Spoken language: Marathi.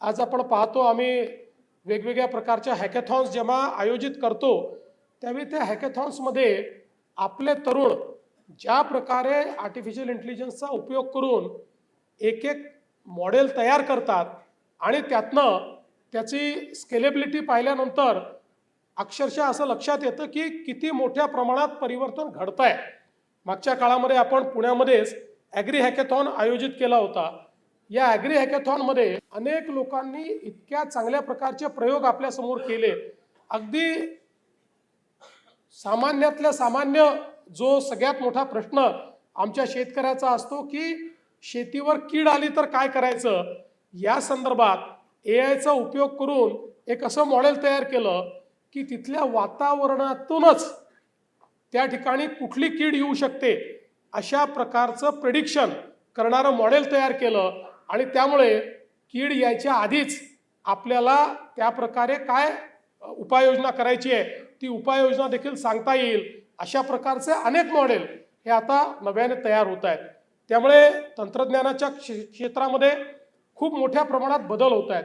आज आपण पाहतो आम्ही वेगवेगळ्या प्रकारच्या हॅकॅथॉन्स जेव्हा आयोजित करतो त्यावेळी त्या हॅकॅथॉन्समध्ये आपले तरुण ज्या प्रकारे आर्टिफिशियल इंटेलिजन्सचा उपयोग करून एक एक मॉडेल तयार करतात आणि त्यातनं त्याची स्केलेबिलिटी पाहिल्यानंतर अक्षरशः असं लक्षात येतं की किती मोठ्या प्रमाणात परिवर्तन घडत आहे मागच्या काळामध्ये आपण पुण्यामध्येच ॲग्री हॅकॅथॉन आयोजित केला होता. या ॲग्री हॅकॅथॉनमध्ये अनेक लोकांनी इतक्या चांगल्या प्रकारचे प्रयोग आपल्यासमोर केले. अगदी सामान्यातल्या सामान्य जो सगळ्यात मोठा प्रश्न आमच्या शेतकऱ्याचा असतो की शेतीवर कीड आली तर काय करायचं? या संदर्भात ए आयचा उपयोग करून एक असं मॉडेल तयार केलं की तिथल्या वातावरणातूनच त्या ठिकाणी कुठली कीड येऊ शकते अशा प्रकारचं प्रेडिक्शन करणारं मॉडेल तयार केलं. आणि त्यामुळे कीड यायच्या आधीच आपल्याला त्या प्रकारे काय उपाययोजना करायची आहे ती उपाययोजना देखील सांगता येईल अशा प्रकारचे अनेक मॉडेल हे आता नव्याने तयार होत आहेत. त्यामुळे तंत्रज्ञानाच्या क्षेत्रामध्ये खूप मोठ्या प्रमाणात बदल होत आहेत.